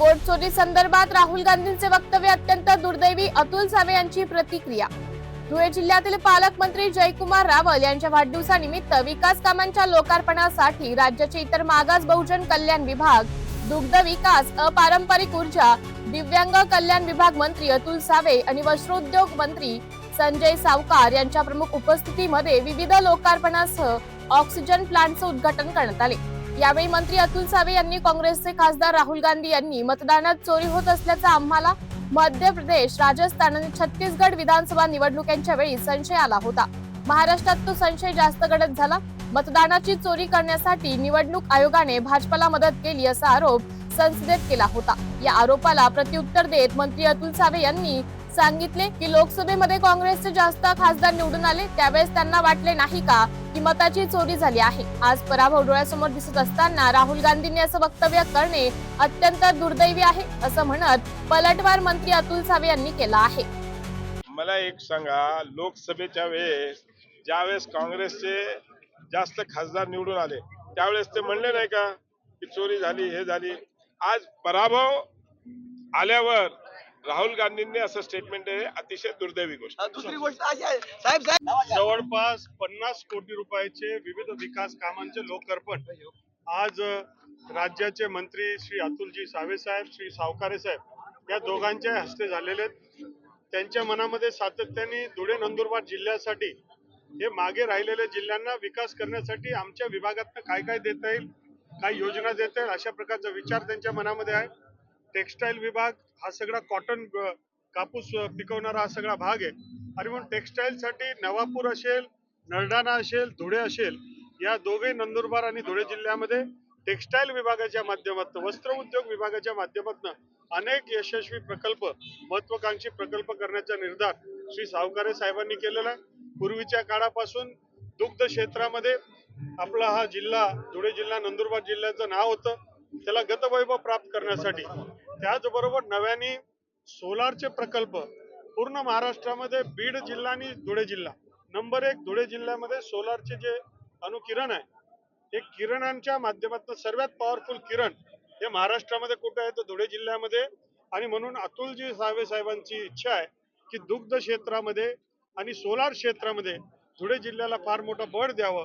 बोट चोरी संदर्भात राहुल गांधींचे वक्तव्य अत्यंत दुर्दैवी अतुल सावे यांची प्रतिक्रिया. धुळे जिल्ह्यातील पालकमंत्री जयकुमार रावल यांच्या वाढदिवसानिमित्त विकास कामांच्या लोकार्पणासाठी राज्याचे इतर मागास बहुजन कल्याण विभाग दुग्ध विकास अपारंपरिक ऊर्जा दिव्यांग कल्याण विभाग मंत्री अतुल सावे आणि वस्त्रोद्योग मंत्री संजय सावकार यांच्या प्रमुख उपस्थितीमध्ये विविध लोकार्पणासह ऑक्सिजन प्लांटचं उद्घाटन करण्यात आले. यावेळी मंत्री अतुल सावे यांनी काँग्रेसचे खासदार राहुल गांधी यांनी मतदानात चोरी होत असल्याचा आम्हाला मध्य प्रदेश राजस्थान आणि छत्तीसगड विधानसभा निवडणुकांच्या वेळी संशय आला होता. महाराष्ट्रात तो संशय जास्त गडद झाला. मतदानाची चोरी करण्यासाठी निवडणूक आयोगाने भाजपला मदत केली असा आरोप संसदेत केला होता. या आरोपाला प्रत्युत्तर देत मंत्री अतुल सावे यांनी सांगितले की लोकसभेमध्ये काँग्रेसचे जास्त खासदार निवडून आले त्यावेळेस त्यांना वाटले नाही का की मताची चोरी झाली आहे? आज पराभव डोळ्यासमोर दिसत असताना राहुल गांधींनी असं वक्तव्य करणे अत्यंत दुर्दैवी आहे असं म्हणत पलटवार मंत्री अतुल सावे यांनी केला आहे. मला एक सांगा लोकसभेच्या वेळेस ज्यावेळेस काँग्रेसचे जास्त खासदार निवडून आले त्यावेळेस ते म्हणले नाही का की चोरी झाली हे झाली. आज पराभव आल्यावर राहुल गांधींनी असं स्टेटमेंट आहे अतिशय दुर्दैवी गोष्ट दुसरी गोष्ट अशी आहे. साहेब साहेब. जवळपास पन्नास कोटी रुपयाचे विविध विकास कामांचे लोकार्पण आज राज्याचे मंत्री श्री अतुलजी सावे साहेब श्री सावकारे साहेब या दोघांच्या हस्ते झालेले आहेत. त्यांच्या मनामध्ये सातत्याने धुळे नंदुरबार जिल्ह्यासाठी हे मागे राहिलेल्या जिल्ह्यांना विकास करण्यासाठी आमच्या विभागातनं काय काय देता येईल काय योजना देता येईल अशा प्रकारचा विचार त्यांच्या मनामध्ये आहे. टेक्स्टाईल विभाग हा सगळा कॉटन कापूस पिकवणारा हा सगळा भाग आहे. आणि म्हणून टेक्सटाईलसाठी नवापूर असेल नरडाणा असेल धुळे असेल या दोघे नंदुरबार आणि धुळे जिल्ह्यामध्ये टेक्स्टाईल विभागाच्या माध्यमातून वस्त्र उद्योग विभागाच्या माध्यमातून अनेक यशस्वी प्रकल्प महत्वाकांक्षी प्रकल्प करण्याचा निर्धार श्री सावकारे साहेबांनी केलेला आहे. पूर्वीच्या काळापासून दुग्ध क्षेत्रामध्ये आपला हा जिल्हा धुळे जिल्हा नंदुरबार जिल्ह्याचं नाव होतं. त्याला गतवैभव प्राप्त करण्यासाठी. त्याचबरोबर नव्याने सोलारचे प्रकल्प पूर्ण महाराष्ट्रामध्ये बीड जिल्हा आणि धुळे जिल्हा. नंबर एक धुळे जिल्ह्यामध्ये सोलारचे जे अणुकिरण आहे हे किरणांच्या माध्यमातून सर्वात पॉवरफुल किरण हे महाराष्ट्रामध्ये कुठे आहे? तर धुळे जिल्ह्यामध्ये. आणि म्हणून अतुलजी सावे साहेबांची इच्छा आहे की दुग्ध क्षेत्रामध्ये आणि सोलार क्षेत्रामध्ये धुळे जिल्ह्याला फार मोठं बळ द्यावं.